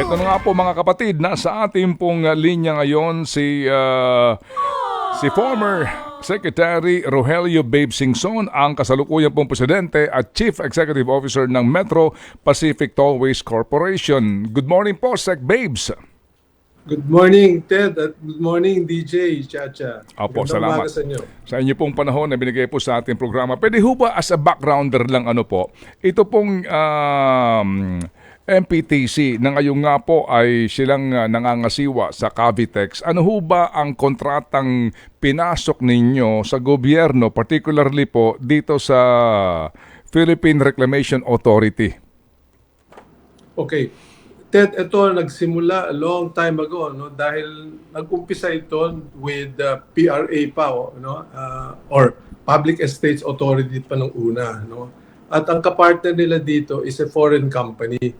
Ito na nga po mga kapatid, nasa ating pong uh, linya ngayon si uh, si former Secretary Rogelio Babe Singson, ang kasalukuyan pong presidente at Chief Executive Officer ng Metro Pacific Tollways Corporation. Good morning po, Sec Babes. Good morning, Ted, at good morning, DJ Chacha. Opo, Magandang salamat. sa inyo. Sa inyo pong panahon na binigay po sa ating programa. Pwede ho ba as a backgrounder lang ano po, ito pong um, MPTC na ngayon nga po ay silang uh, nangangasiwa sa Cavitex. Ano ho ba ang kontratang pinasok ninyo sa gobyerno, particularly po dito sa Philippine Reclamation Authority? Okay. Ted, ito nagsimula a long time ago no dahil nag-umpisa ito with uh, PRA pa oh, no uh, or Public Estates Authority pa nung una no. At ang kapartner nila dito is a foreign company.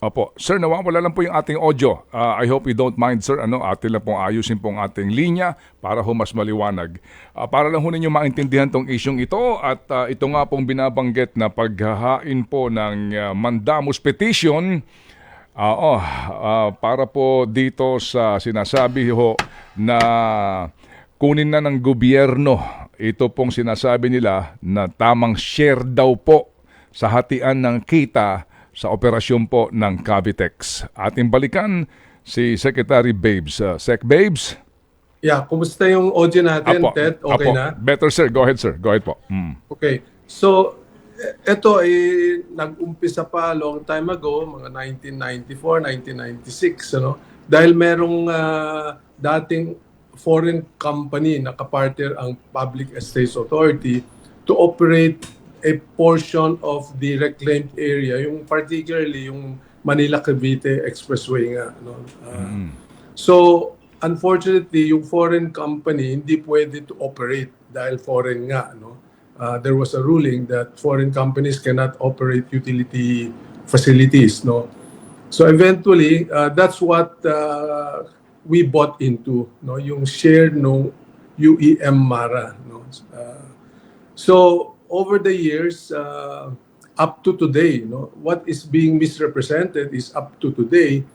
Opo. Sir, nawawala lang po yung ating audio. Uh, I hope you don't mind, sir. Ano, atin lang pong ayusin pong ating linya para ho mas maliwanag. Uh, para lang ho ninyo maintindihan tong isyong ito at uh, ito nga pong binabanggit na paghahain po ng uh, mandamus petition uh, oh, uh, para po dito sa sinasabi ho na kunin na ng gobyerno ito pong sinasabi nila na tamang share daw po sa hatian ng kita sa operasyon po ng Cavitex. Ating balikan si Secretary Babes. Uh, Sec Babes? yeah, kumusta yung audio natin, Apo. Ted? Okay Apo. na? Better sir. Go ahead sir. Go ahead po. Mm. Okay. So, e- ito ay nag-umpisa pa long time ago, mga 1994, 1996, ano? Dahil merong ah, dating foreign company na kapartner ang Public Estates Authority to operate a portion of the reclaimed area, yung particularly yung Manila-Cavite Expressway nga. No? Ah, So, unfortunately, yung foreign company hindi pwede to operate dahil foreign nga. No? Uh, there was a ruling that foreign companies cannot operate utility facilities. No? So eventually, uh, that's what uh, we bought into, no? yung share no UEM Mara. No? Uh, so over the years, uh, up to today, no, what is being misrepresented is up to today,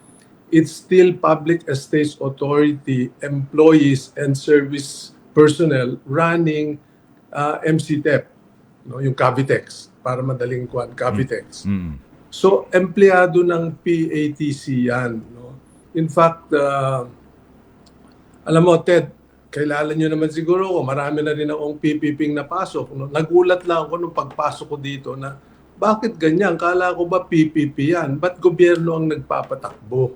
it's still Public Estates Authority employees and service personnel running uh, MCTEP, no, yung Cavitex, para madaling kuan, Cavitex. Mm. So, empleyado ng PATC yan. No? In fact, uh, alam mo, Ted, kailangan nyo naman siguro ako, marami na rin akong PPP napasok. No? Nagulat lang ako nung pagpasok ko dito na bakit ganyan? Kala ko ba PPP yan? Ba't gobyerno ang nagpapatakbo?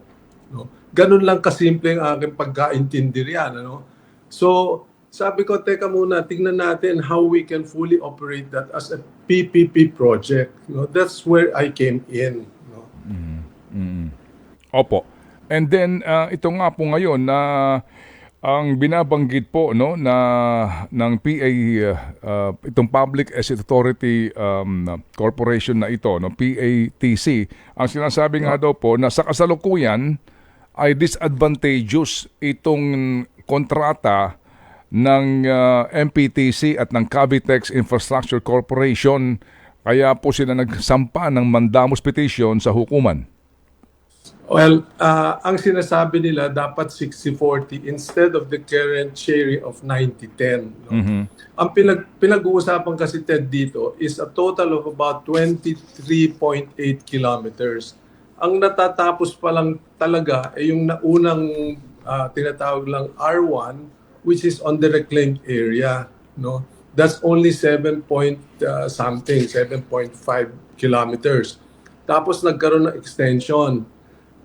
No? Ganun lang kasimple ang aking pagkaintindi riyan. Ano? So, sabi ko, teka muna, tingnan natin how we can fully operate that as a PPP project. No? That's where I came in. No? Opo. And then uh, ito nga po ngayon na ang binabanggit po no na ng PA uh, itong Public Asset Authority um, Corporation na ito no PATC ang sinasabi nga daw po na sa kasalukuyan ay disadvantageous itong kontrata ng uh, MPTC at ng Cavitex Infrastructure Corporation kaya po sila nagsampa ng mandamus petition sa hukuman. Well, uh, ang sinasabi nila dapat 60-40 instead of the current sharing of 90-10. No? Ang pinag pinag-uusapan kasi Ted dito is a total of about 23.8 kilometers. Ang natatapos pa lang talaga ay yung naunang uh, tinatawag lang R1 which is on the reclaimed area. No? That's only 7 point uh, something, 7.5 kilometers. Tapos nagkaroon ng extension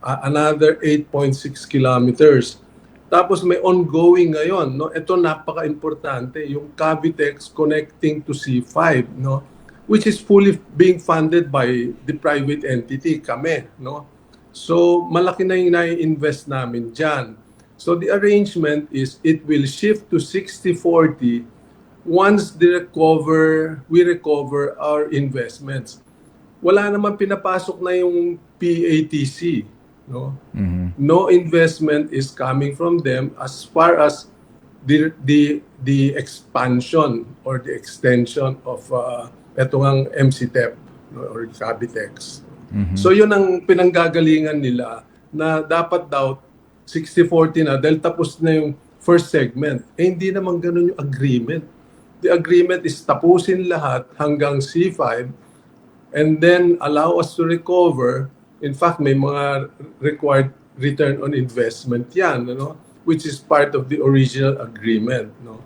uh, another 8.6 kilometers. Tapos may ongoing ngayon, no? Ito napaka-importante, yung Cavitex connecting to C5, no? Which is fully being funded by the private entity, kami, no? So, malaki na yung nai-invest namin dyan. So, the arrangement is it will shift to 60-40 once the recover, we recover our investments. Wala naman pinapasok na yung PATC, no? No investment is coming from them as far as the the the expansion or the extension of uh, ito ang MCTEP no, or Cabitex. So yun ang pinanggagalingan nila na dapat daw 60-40 na dahil tapos na yung first segment. Eh hindi naman ganun yung agreement. The agreement is tapusin lahat hanggang C5 and then allow us to recover. In fact, may mga required return on investment yan, ano? which is part of the original agreement. No?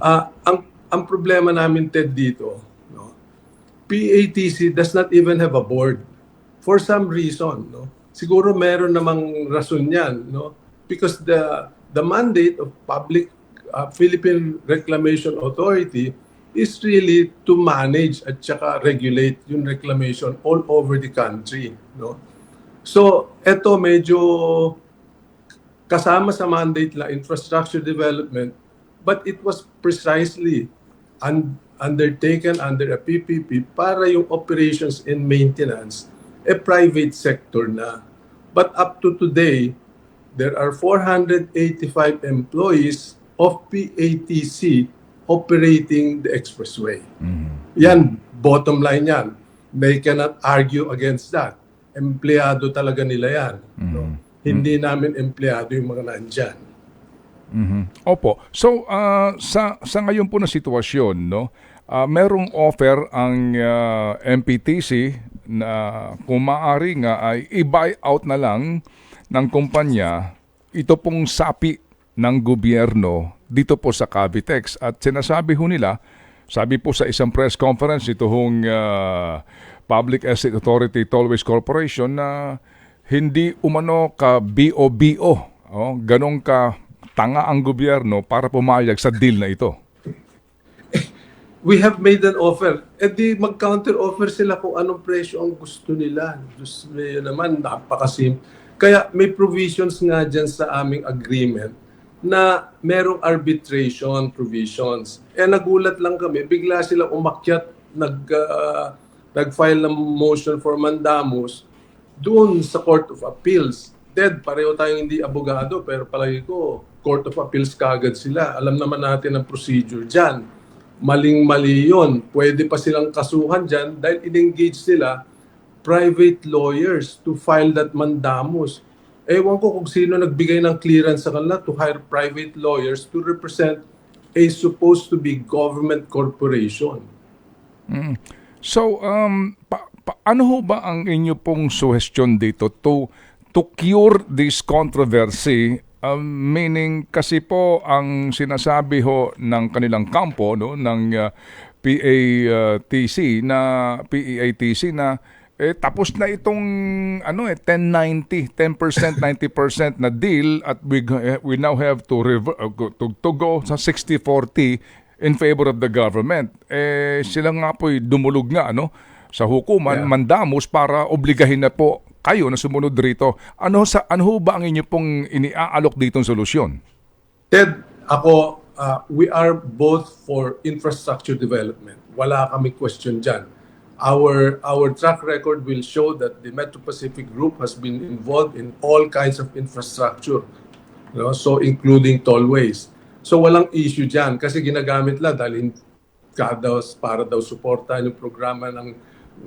Ah, ang, ang problema namin, Ted, dito, no? PATC does not even have a board for some reason. No? Siguro meron namang rason yan. No? Because the, the mandate of Public uh, Philippine Reclamation Authority is really to manage at saka regulate yung reclamation all over the country. No? So, eto medyo kasama sa mandate la infrastructure development, but it was precisely un- undertaken under a PPP para yung operations and maintenance a private sector na. But up to today, there are 485 employees of PATC operating the expressway. Yan, bottom line yan. They cannot argue against that. Empleyado talaga nila yan. no? Hindi namin empleyado yung mga nandyan. Mhm. Opo. So, ah, sa sa ngayon po na sitwasyon, no, ah, merong offer ang ah, MPTC na kung maaari nga ay i-buy out na lang ng kumpanya ito pong sapi ng gobyerno dito po sa Cavitex. At sinasabi ho nila, sabi po sa isang press conference ito hong ah, Public Asset Authority Tollways Corporation na hindi umano ka BOBO, oh, ganong ka tanga ang gobyerno para pumayag sa deal na ito. We have made an offer. E di mag-counter offer sila kung anong presyo ang gusto nila. Diyos me naman, napakasim. Kaya may provisions nga dyan sa aming agreement na merong arbitration provisions. Eh nagulat lang kami, bigla sila umakyat, nag, ah, nag-file ng motion for mandamus doon sa Court of Appeals. Ted, pareho tayong hindi abogado, pero palagi ko, Court of Appeals kagad sila. Alam naman natin ang procedure dyan. Maling-mali yun. Pwede pa silang kasuhan dyan dahil in-engage sila private lawyers to file that mandamus. Ewan ko kung sino nagbigay ng clearance sa kanila to hire private lawyers to represent a supposed to be government corporation. So, um, pa, pa- ano ho ba ang inyo pong suggestion dito to, to cure this controversy? Um, meaning, kasi po ang sinasabi ho ng kanilang kampo, no, ng uh, PATC na PEATC na eh, tapos na itong ano eh 1090 10% 90% na deal at we we now have to rever, uh, to, to go sa 60-40 in favor of the government eh sila nga po dumulog nga ano sa hukuman Yeah. mandamos para obligahin na po kayo na sumunod rito ano sa ano ba ang inyo pong iniaalok ditong solusyon Ted, ako, uh, we are both for infrastructure development. Wala kami question dyan. Our, our track record will show that the Metro Pacific Group has been involved in all kinds of infrastructure, you know, so including tollways. So walang issue dyan kasi ginagamit lang dahil kada para daw suportahan yung programa ng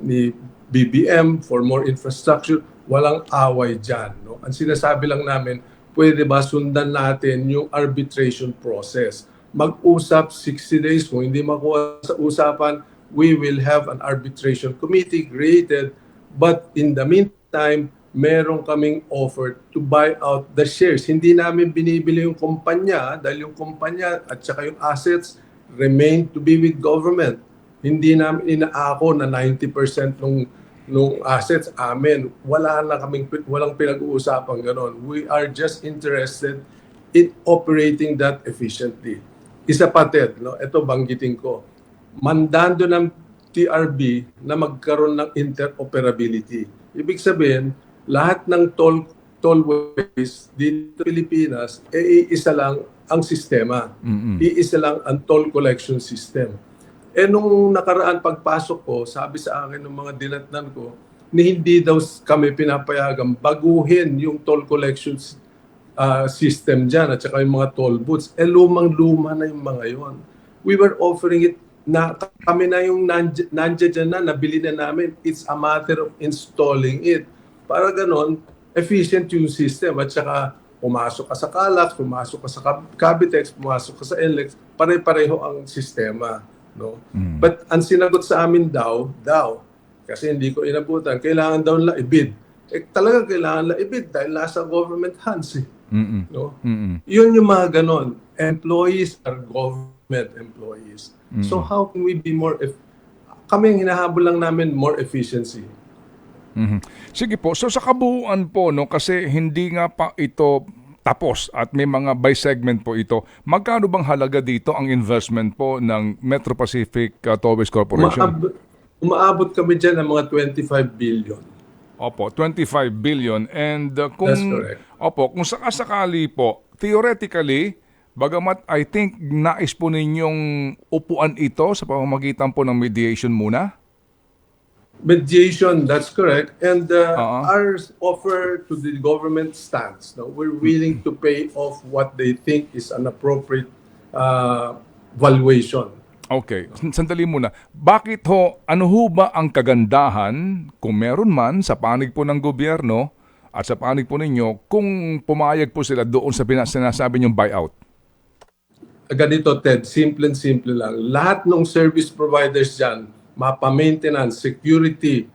ni BBM for more infrastructure, walang away dyan. No? Ang sinasabi lang namin, pwede ba sundan natin yung arbitration process? Mag-usap 60 days, kung hindi makuha sa usapan, we will have an arbitration committee created. But in the meantime, meron kaming offer to buy out the shares. Hindi namin binibili yung kumpanya dahil yung kumpanya at saka yung assets remain to be with government. Hindi namin inaako na 90% nung nung assets amin. Wala na kaming walang pinag-uusapan ganon. We are just interested in operating that efficiently. Isa pa Ted, no? Ito banggitin ko. Mandando ng TRB na magkaroon ng interoperability. Ibig sabihin, lahat ng toll tollways dito sa Pilipinas, eh, iisa lang ang sistema. Iisa lang ang toll collection system. Eh nung nakaraan pagpasok ko, sabi sa akin ng mga dinatnan ko, ni hindi daw kami pinapayagan baguhin yung toll collection ah, system dyan at saka yung mga toll booths. Eh lumang-luma na yung mga yon. We were offering it na kami na yung nandiyan, na, nabili na namin. It's a matter of installing it. Para ganon, efficient yung system. At saka, pumasok ka sa Calax, pumasok ka sa Cavitex, pumasok ka sa NLEX, pare-pareho ang sistema. No? But ang sinagot sa amin daw, daw, kasi hindi ko inabutan, kailangan daw nila ibid. Eh, talaga kailangan nila ibid dahil nasa government hands eh. Mm-mm. No? Mm-mm. Yun yung mga ganon. Employees are government employees. So how can we be more eff- kami ang hinahabol lang namin more efficiency. Mhm. Sige po, so sa kabuuan po, no, kasi hindi nga pa ito tapos at may mga by segment po ito, magkano bang halaga dito ang investment po ng Metro Pacific uh, Tollways Corporation? Umaab- umaabot kami dyan ng mga 25 billion. Opo, 25 billion. And uh, kung, That's correct. Opo, kung sakasakali po, theoretically, bagamat I think nais po ninyong upuan ito sa pamamagitan po ng mediation muna? Mediation, that's correct. And uh, Oo. our offer to the government stands. No? We're willing to pay off what they think is an appropriate uh, valuation. Okay, sandali muna. Bakit ho, ano ho ba ang kagandahan, kung meron man, sa panig po ng gobyerno at sa panig po ninyo, kung pumayag po sila doon sa sinasabi niyong buyout? Ganito Ted, simple and simple lang. Lahat ng service providers dyan, mapa-maintenance, security,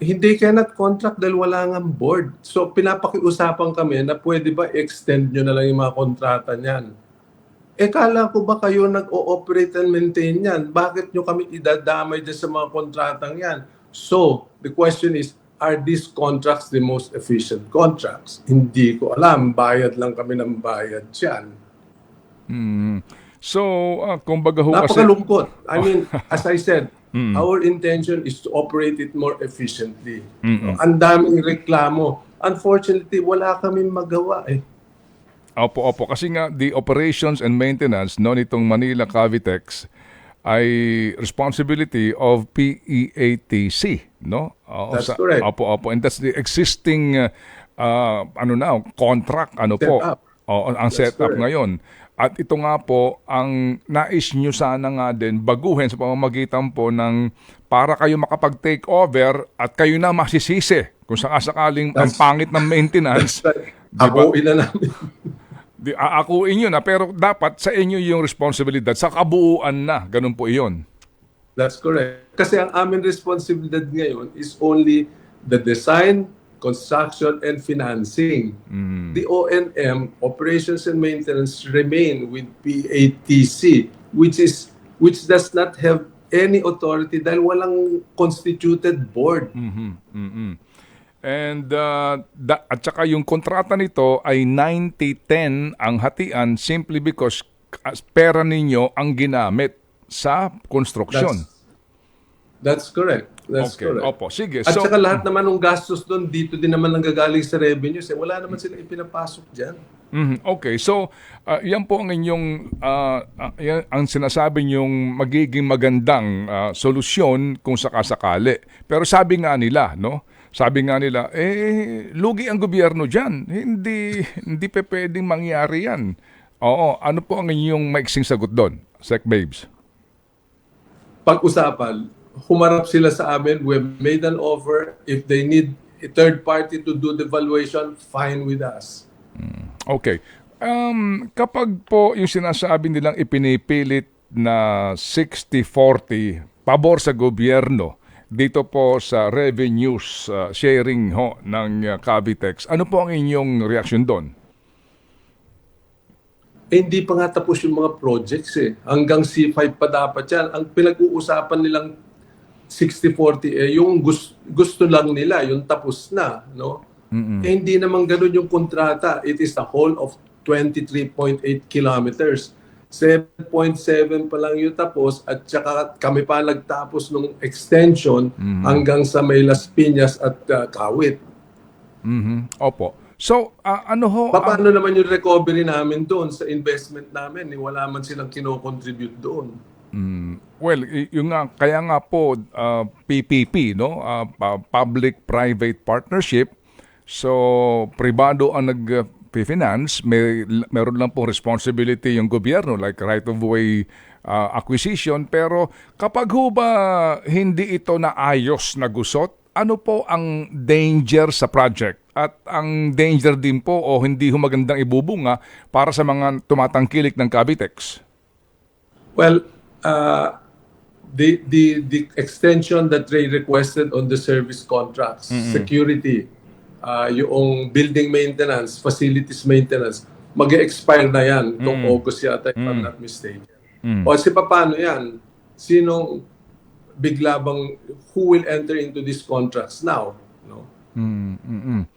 hindi cannot contract dahil wala nga board. So pinapakiusapan kami na pwede ba extend nyo na lang yung mga kontrata niyan. Eh kala ko ba kayo nag-ooperate and maintain yan? Bakit nyo kami idadamay dyan sa mga kontratang yan? So, the question is, are these contracts the most efficient contracts? Hindi ko alam. Bayad lang kami ng bayad dyan. Hmm. So, uh, kumbaga ho kasi... Napakalungkot. I mean, as I said, our intention is to operate it more efficiently. Ang daming reklamo. Unfortunately, wala kaming magawa eh. Opo, opo. Kasi nga, the operations and maintenance no, nitong Manila Cavitex ay responsibility of PEATC, no? Oo, That's correct. Opo, opo. And that's the existing uh, uh, ano na, contract ano po. Setup. Oo, ang That's setup correct. ngayon. At ito nga po, ang nais nyo sana nga din baguhin sa pamamagitan po ng para kayo makapag-take over at kayo na masisisi kung sakasakaling ang pangit ng maintenance. Di ba? Ako ina namin. Di, aakuin yun na, pero dapat sa inyo yung responsibilidad. Sa kabuuan na, ganun po iyon. That's correct. Kasi ang aming responsibilidad ngayon is only the design, construction, and financing. The O&M, operations and maintenance, remain with PATC, which is which does not have any authority dahil walang constituted board. Mhm, mhm. And uh, da- at saka yung kontrata nito ay 90-10 ang hatian simply because pera ninyo ang ginamit sa construction. That's correct. That's okay. correct. Opo, sige. At so, saka lahat naman ng gastos doon, dito din naman nanggagaling sa revenues. Eh. Wala naman silang ipinapasok dyan. Mhm, Okay, so uh, yan po ang inyong uh, uh, yan, ang sinasabi niyong magiging magandang uh, solusyon kung sakasakali. Pero sabi nga nila, no? Sabi nga nila, eh lugi ang gobyerno diyan. Hindi hindi pa pwedeng mangyari 'yan. Oo, ano po ang inyong maiksing sagot doon? Sec Babes. pag-usapan, humarap sila sa amin, we made an offer. If they need a third party to do the valuation, fine with us. Okay. Um, kapag po yung sinasabi nilang ipinipilit na 60-40 pabor sa gobyerno dito po sa revenues uh, sharing ho ng uh, Cavitex, ano po ang inyong reaksyon doon? Eh, hindi pa nga tapos yung mga projects eh. Hanggang C5 pa dapat yan. Ang pinag-uusapan nilang 60-40 eh, yung gusto, gusto lang nila, yung tapos na. No? Eh, hindi naman ganun yung kontrata. It is the whole of 23.8 kilometers. 7.7 pa lang yung tapos at saka kami pa nagtapos ng extension hanggang sa may Las Piñas at uh, Kawit. Mhm. Opo. So, uh, ano ho? Pa- Paano naman yung recovery namin doon sa investment namin? Eh, wala man silang kinocontribute doon. Mm, well, yung nga, kaya nga po uh, PPP, no? Uh, public-private partnership. So, pribado ang nag finance, may meron lang pong responsibility yung gobyerno like right of way uh, acquisition pero kapag ho ba hindi ito naayos na gusot, ano po ang danger sa project? At ang danger din po o hindi ho magandang ibubunga para sa mga tumatangkilik ng Cavitex? Well, uh, the the the extension that Ray requested on the service contracts, security, uh, yung building maintenance, facilities maintenance, mag-expire na yan itong August yata, if I'm not mistaken. O si paano yan? Sinong bigla bang, who will enter into these contracts now? No? Mm-mm.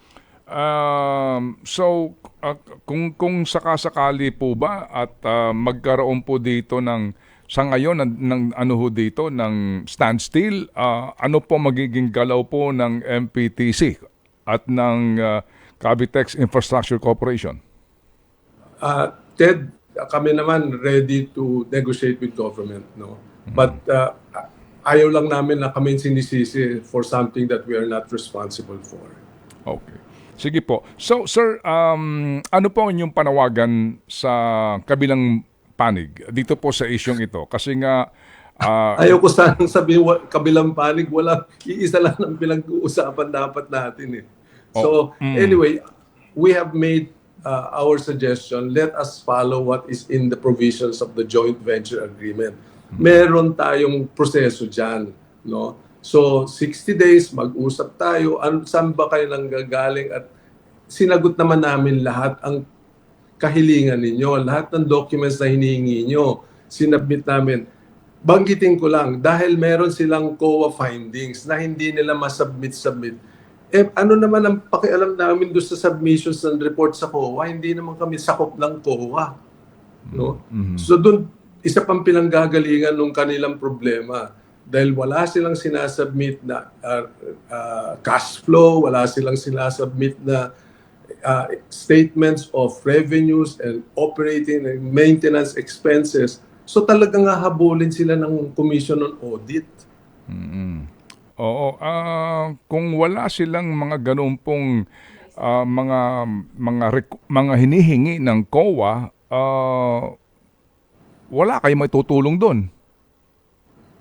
Um, so uh, kung kung sakasakali po ba at uh, magkaroon po dito ng sa ngayon ng, ng ano ho dito ng standstill, uh, ano po magiging galaw po ng MPTC at ng uh, Cavitex Infrastructure Corporation? Uh, Ted, kami naman ready to negotiate with government, no? But uh, ayaw lang namin na kami sinisisi for something that we are not responsible for. Okay. Sige po. So, sir, um, ano po ang inyong panawagan sa kabilang panig dito po sa isyong ito? Kasi nga, ah, Ayaw ko sanang sabihin, kabilang panig, wala, iisa lang ang pinag-uusapan dapat natin eh. So, anyway, we have made uh, our suggestion. Let us follow what is in the provisions of the joint venture agreement. Meron tayong proseso dyan, no? So, 60 days, mag-usap tayo. Ano, saan ba kayo nang gagaling? At sinagot naman namin lahat ang kahilingan ninyo. Lahat ng documents na hinihingi nyo, sinabmit namin. Banggitin ko lang, dahil meron silang COA findings na hindi nila masubmit-submit, eh, ano naman ang pakialam namin doon sa submissions ng report sa COA? Hindi naman kami sakop ng COA. No? So doon, isa pang pinanggagalingan ng kanilang problema. Dahil wala silang sinasubmit na uh, uh, cash flow, wala silang sinasubmit na uh, statements of revenues and operating and maintenance expenses. So talagang hahabulin sila ng Commission on Audit. oo, ah, kung wala silang mga ganun pong ah, mga mga mga hinihingi ng COA, ah, wala kayong may tutulong doon.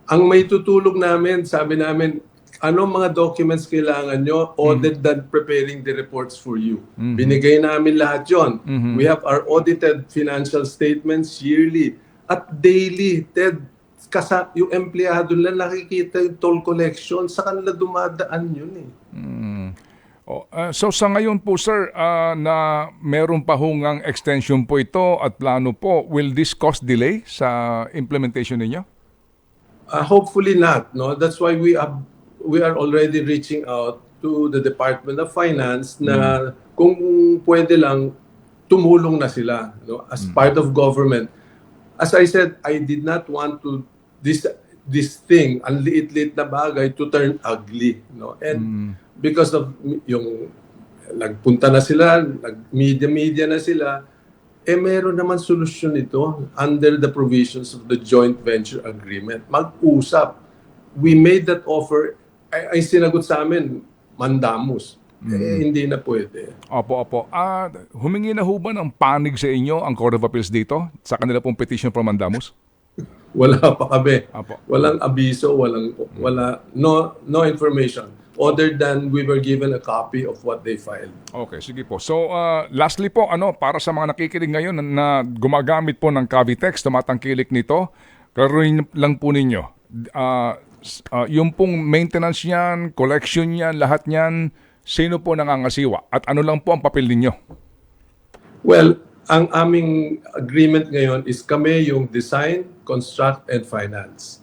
Ang may tutulong namin, sabi namin, ano mga documents kailangan nyo other than preparing the reports for you. Binigay namin lahat yon. We have our audited financial statements yearly at daily. Ted, kasa, yung empleyado lang nakikita yung toll collection, sa kanila dumadaan yun eh. Oh, ah, so sa ngayon po sir, ah, na meron pa hungang extension po ito at plano po, will this cause delay sa implementation ninyo? Uh, hopefully not. No, that's why we have we are already reaching out to the Department of Finance na kung pwede lang tumulong na sila no, as part of government. As I said, I did not want to this this thing, ang liit-liit na bagay to turn ugly, no. And because of yung nagpunta na sila, nag-media-media na sila, eh meron naman solusyon ito under the provisions of the joint venture agreement. Mag-usap. We made that offer, ay, ay sinagot sa amin, mandamus. Eh, hindi na pwede. Opo, opo. Ah, humingi na ho ba ng panig sa inyo ang Court of Appeals dito sa kanila pong petition for mandamus? Wala pa kami. Apo. Walang abiso, walang, wala, no, no information other than we were given a copy of what they filed. Okay, sige po. So, uh, lastly po, ano, para sa mga nakikinig ngayon na, na gumagamit po ng Cavitex, tumatangkilik nito, klaruhin lang po ninyo. Uh, uh, yung pong maintenance niyan, collection niyan, lahat niyan, sino po nangangasiwa? At ano lang po ang papel ninyo? Well, ang aming agreement ngayon is kami yung design, construct, and finance.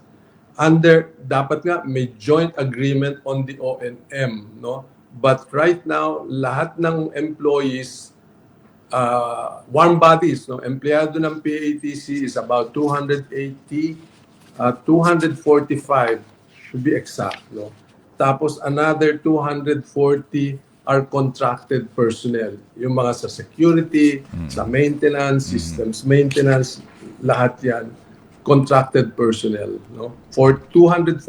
Under, dapat nga may joint agreement on the O&M, no? But right now, lahat ng employees, uh, warm bodies, no? Empleyado ng PATC is about 280, uh, 245 to be exact, no? Tapos another 240 are contracted personnel. Yung mga sa security, sa maintenance, systems maintenance, lahat yan contracted personnel. No? For 245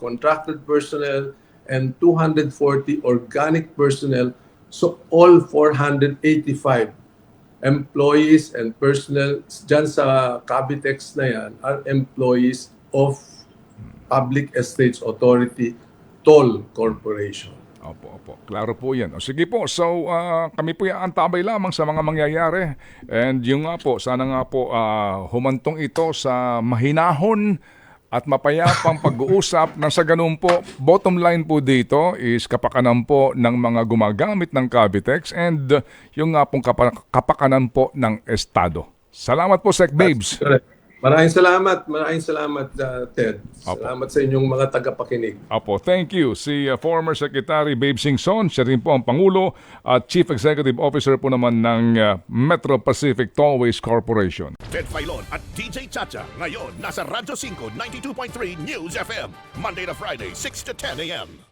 contracted personnel and 240 organic personnel So all 485 employees and personnel dyan sa Cavitex na yan are employees of Public Estates Authority Toll Corporation. Opo, opo. Klaro po yan. O sige po, so ah, kami po yung antabay lamang sa mga mangyayari. And yung nga po, sana nga po ah, humantong ito sa mahinahon at mapayapang pag-uusap na sa ganun po, bottom line po dito is kapakanan po ng mga gumagamit ng Cavitex and uh, yung nga pong kapa- kapakanan po ng Estado. Salamat po, Sec Babes. Correct. Maraming salamat, maraming salamat uh, Ted. Opo. Salamat sa inyong mga tagapakinig. Apo, thank you. Si uh, former Secretary Babe Singson, siya rin po ang Pangulo at Chief Executive Officer po naman ng uh, Metro Pacific Tollways Corporation. Ted Filon at DJ Chacha. Ngayon, nasa Radyo 5, 92.3 News FM. Monday to Friday, 6 to 10 a.m.